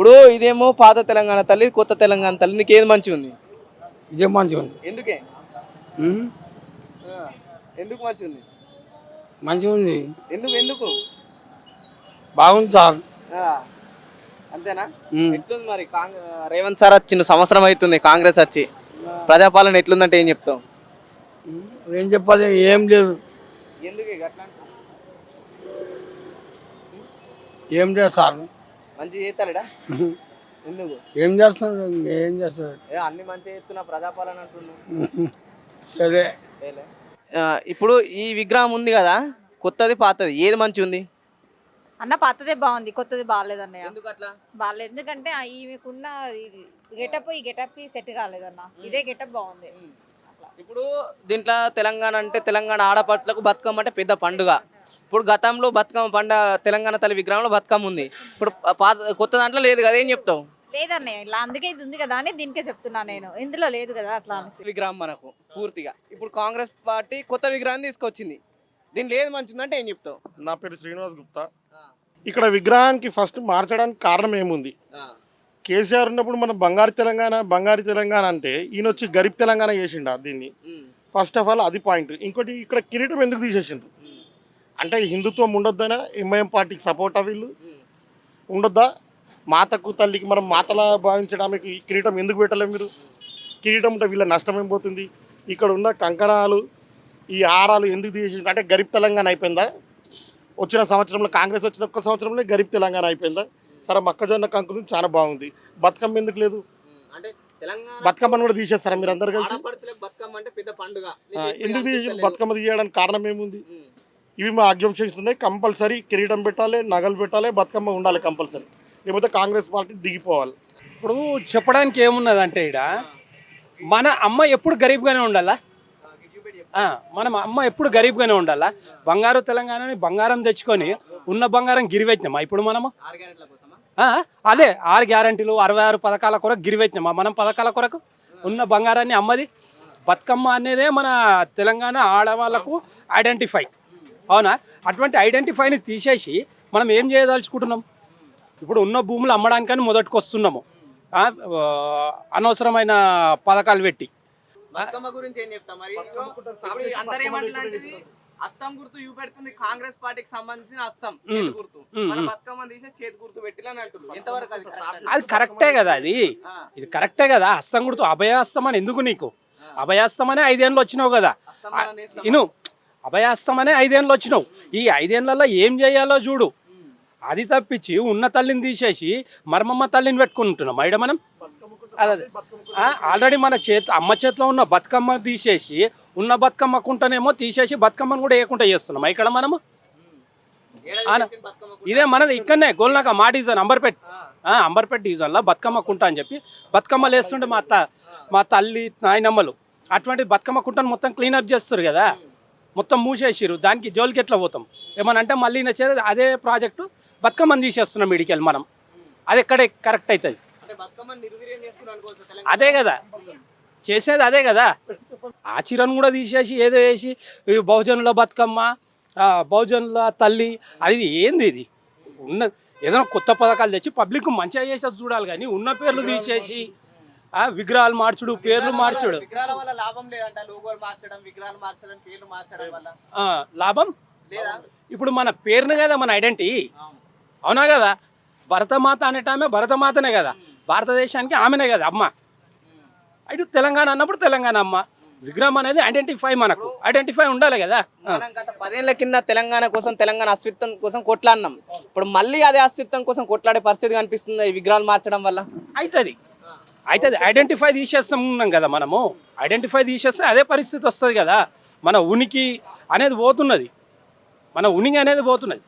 ఇప్పుడు ఇదేమో పాత తెలంగాణ తల్లి కొత్త తెలంగాణ తల్లి నీకు ఏది మంచిగా ఉంది? ఇదే మంచిగా ఉంది. ఎందుకే? ఎందుకు మంచిగా ఉంది? మంచిగా ఉంది. ఎందుకు ఎందుకు? బాగుంది సార్. ఆ, అంతేనా? ఉమ్, ఎట్లుంది మరి? రేవంత్ సార్ వచ్చింది సంవత్సరం అవుతుంది కాంగ్రెస్ వచ్చి. ప్రజాపాలన ఎట్లుందంటే ఏం చెప్తావు? ఏం చెప్పాలి? ఏం లేదు. ఎందుకు ఇక అట్లా అంటావు? ఏం లేదు సార్. మంచిగా చేస్తాడా ఎందుకు? ఏం చేస్తాడు ఏం చేస్తాడు ఏ అన్ని మంచిగా చేస్తున్నా ప్రజాపాలన అంటున్నావు సరే. ఇప్పుడు ఈ విగ్రహం ఉంది కదా కొత్తది పాతది ఏది మంచిగా ఉంది? అన్న పాతదే బాగుంది కొత్తది బాగాలేదు అన్నయ్య. ఎందుకు అట్లా? బాగాలేదు. ఎందుకంటే ఈమెకున్న గెటప్ ఈ గెటప్ సెట్ కాలేదన్న ఇదే గెటప్ బాగుంది. ఇప్పుడు దీంట్లో తెలంగాణ అంటే తెలంగాణ ఆడపట్లకు బతుకమ్మ అంటే పెద్ద పండుగ. ఇప్పుడు గతంలో బతుకమ్మ పండుగ తెలంగాణ తల్లి విగ్రహంలో బతుకమ్మ ఉంది. ఇప్పుడు పాత కొత్త దాంట్లో లేదు కదా ఏం చెప్తావు? లేదన్నయ్య ఇలా అందుకే ఇది ఉంది కదా అని దీనికే చెప్తున్నా నేను. ఇందులో లేదు కదా అట్లా అనేసి. విగ్రహం మనకు పూర్తిగా. ఇప్పుడు కాంగ్రెస్ పార్టీ కొత్త విగ్రహం తీసుకొచ్చింది. దీంట్లో ఏది మంచిదంటే ఏం చెప్తావు? నా పేరు శ్రీనివాస్ గుప్తా. ఇక్కడ విగ్రహానికి ఫస్ట్ మార్చడానికి కారణం ఏముంది? కేసీఆర్ ఉన్నప్పుడు మన బంగారు తెలంగాణ బంగారు తెలంగాణ అంటే ఈయన వచ్చి గరీబ్ తెలంగాణ చేసిండ దీన్ని? ఫస్ట్ ఆఫ్ ఆల్ అది పాయింట్ ఇంకోటి ఇక్కడ కిరీటం ఎందుకు తీసేసిండ్రు? అంటే హిందుత్వం ఉండొద్దనా ఎంఐఎం పార్టీకి సపోర్టా వీళ్ళు? ఉండొద్దా? మాతకు తల్లికి మనం మాతలా భావించడానికి ఈ కిరీటం ఎందుకు పెట్టలేము మీరు? కిరీటం ఉంటే వీళ్ళ నష్టం ఏం పోతుంది? ఇక్కడ ఉన్న కంకణాలు ఈ హారాలు ఎందుకు తీసేసిండ్రు? అంటే గరీబ్ తెలంగాణ అయిపోయిందా? వచ్చిన సంవత్సరంలో కాంగ్రెస్ వచ్చిన ఒక్క సంవత్సరంలో గరీబ్ తెలంగాణ అయిపోయిందా? సరే మొక్కజొన్న కంకులు చాలా బాగుంది. బతుకమ్మ ఎందుకు లేదు? బతుకమ్మను కూడా తీసేస్తారా మీరు అందరు కలిసి? ఎందుకు తీసి బతుకమ్మ తీయడానికి కారణం ఏముంది? ఇవి మా అబ్జెక్షన్స్ ఉన్నాయి కంపల్సరీ కిరీటం పెట్టాలి నగలు పెట్టాలి బతుకమ్మ ఉండాలి కంపల్సరీ. లేకపోతే కాంగ్రెస్ పార్టీ దిగిపోవాలి. ఇప్పుడు చెప్పడానికి ఏమున్నది అంటే ఇక్కడ మన అమ్మ ఎప్పుడు గరీబ్గానే ఉండాలా? మనం మన అమ్మ ఎప్పుడు గరీబ్గానే ఉండాలా? బంగారు తెలంగాణని బంగారం తెచ్చుకొని ఉన్న బంగారం గిరివెట్టినామా? ఇప్పుడు మనము? అదే ఆరు గ్యారంటీలు అరవై ఆరు పథకాల కొరకు గిరివెట్టినామా? మనం పథకాల కొరకు? ఉన్న బంగారాన్ని అమ్మది? బతుకమ్మ అనేదే మన తెలంగాణ ఆడవాళ్ళకు ఐడెంటిఫై. అవునా? అటువంటి ఐడెంటిఫైని తీసేసి మనం ఏం చేయదలుచుకుంటున్నాం? ఇప్పుడు ఉన్న భూములు అమ్మడానికని మొదటికి వస్తున్నాము అనవసరమైన పథకాలు పెట్టి. బతుకమ్మ గురించి ఏం చెప్తా మరి? ఇప్పుడు అందరూ ఏమంటున్నారంటే అస్తం గుర్తు చూపెడుతుంది కాంగ్రెస్ పార్టీకి సంబంధించిన అస్తం చేతి గుర్తు. మ్మ్, మన మ్మ్. బతుకమ్మ తీసే చేతి గుర్తు పెట్టిలని అంటున్నారు. ఎంతవరకు అది కరెక్టే కదా అది? ఇది కరెక్టే కదా? హస్తం గుర్తు అభయాస్తం అని ఎందుకు నీకు? అభయాస్తం అనే ఐదేళ్ళు వచ్చినావు కదా. అస్తం. ఇను అభయాస్తం అనే ఐదేళ్ళు వచ్చినావు ఈ ఐదేళ్ళలో ఏం చేయాలో చూడు. అది తప్పించి ఉన్న తల్లిని తీసేసి మరమమ్మ తల్లిని పెట్టుకుంటున్నాం. మైడ మనం? అదే. ఆల్రెడీ మన చేతి అమ్మ చేతిలో ఉన్న బతుకమ్మ తీసేసి ఉన్న బతుకమ్మ కుంటనేమో తీసేసి బతుకమ్మను కూడా వేయకుండా చేస్తున్నాం. ఇక్కడ మనము? బతుకమ్మ. ఇదే మనది ఇక్కడనే గోల్నాక మా డివిజన్ అంబర్పేట్. అంబర్పేట డివిజన్లో బతుకమ్మ కుంట అని చెప్పి బతుకమ్మలు వేస్తుండే మా అత్త మా తల్లి నాయనమ్మలు. అటువంటి బతుకమ్మ కుంటను మొత్తం క్లీనప్ చేస్తారు కదా. మొత్తం మూసేసిరు దానికి జోలికి ఎట్లా పోతాం? ఏమని అంటే మళ్ళీ నచ్చేది అదే ప్రాజెక్టు బతుకమ్మని తీసేస్తున్నాం ఇడికెళ్ళి మనం. అది ఎక్కడే కరెక్ట్ అవుతుంది అదే కదా. చేసేది అదే కదా. ఆ చీరను కూడా తీసేసి ఏదో వేసి బహుజనుల బతుకమ్మ బహుజనుల తల్లి అది ఏంది ఇది? ఉన్న ఏదైనా కొత్త పథకాలు తెచ్చి పబ్లిక్ మంచిగా చేసేది చూడాలి కానీ ఉన్న పేర్లు తీసేసి విగ్రహాలు మార్చుడు పేర్లు మార్చుడు. విగ్రహాల వల్ల లాభం ఇప్పుడు మన పేరును కదా మన ఐడెంటిటీ. అవును. కదా? భరతమాత అనేట ఆమె భరతమాతనే కదా. భారతదేశానికి ఆమెనే కదా అమ్మ. ఇటు తెలంగాణ అన్నప్పుడు తెలంగాణ అమ్మ. విగ్రహం అనేది ఐడెంటిఫై మనకు. ఐడెంటిఫై ఉండాలి కదా. పదేళ్ళ కింద తెలంగాణ కోసం తెలంగాణ అస్తిత్వం కోసం కొట్లాడినాం. ఇప్పుడు మళ్ళీ అదే అస్తిత్వం కోసం కొట్లాడే పరిస్థితి కనిపిస్తుంది ఈ విగ్రహాలు మార్చడం వల్ల. అవుతుంది. అవుతుంది ఐడెంటిఫై తీసేస్తాం ఉన్నాం కదా మనము. ఐడెంటిఫై తీసేస్తే అదే పరిస్థితి వస్తుంది కదా. మన ఉనికి అనేది పోతున్నది. మన ఉనికి అనేది పోతున్నది.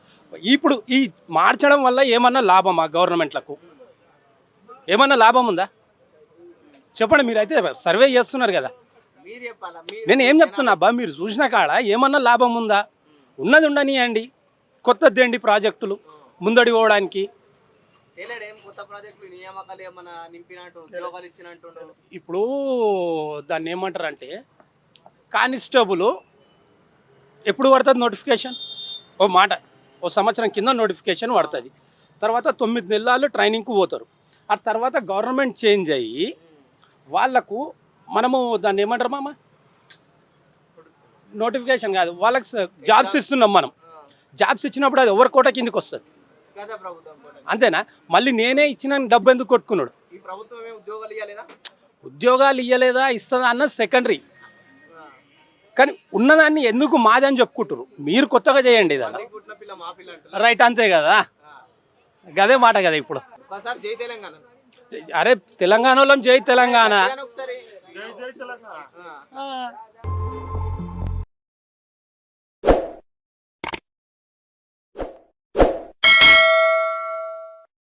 ఇప్పుడు ఈ మార్చడం వల్ల ఏమన్నా లాభమా గవర్నమెంట్లకు? ఏమన్నా లాభం ఉందా? చెప్పండి మీరైతే సర్వే చేస్తున్నారు కదా. నేను ఏం చెప్తున్నా అబ్బా మీరు చూసిన కాడ ఏమన్నా లాభం ఉందా? ఉన్నది ఉండనియండి. కొత్తది ఏంటి ప్రాజెక్టులు ముందడి పోవడానికి ఇప్పుడు దాన్ని ఏమంటారు అంటే కానిస్టేబుల్ ఎప్పుడు పడుతుంది నోటిఫికేషన్? ఓ మాట ఓ సంవత్సరం కింద నోటిఫికేషన్ పడుతుంది. తర్వాత తొమ్మిది నెలలు ట్రైనింగ్కి పోతారు. ఆ తర్వాత గవర్నమెంట్ చేంజ్ అయ్యి వాళ్ళకు మనము దాన్ని ఏమంటారు మామ? నోటిఫికేషన్ కాదు వాళ్ళకి జాబ్స్ ఇస్తున్నాం మనం. జాబ్స్ ఇచ్చినప్పుడు అది ఎవరి కోట కిందకి వస్తుంది. అంతేనా? మళ్ళీ నేనే ఇచ్చిన డబ్బు ఎందుకు కొట్టుకున్నాడు? ఈ ప్రభుత్వమే ఉద్యోగాలు ఇవ్వలేదా ఇస్తుందా అన్నది సెకండరీ కానీ ఉన్నదాన్ని ఎందుకు మాది అని చెప్పుకుంటారు మీరు కొత్తగా చేయండి అంటున్నారు రైట్ అంతే కదా? గదే మాట కదా ఇప్పుడు. ఒకసారి జై తెలంగాణ. అరే తెలంగాణలో జై తెలంగాణ.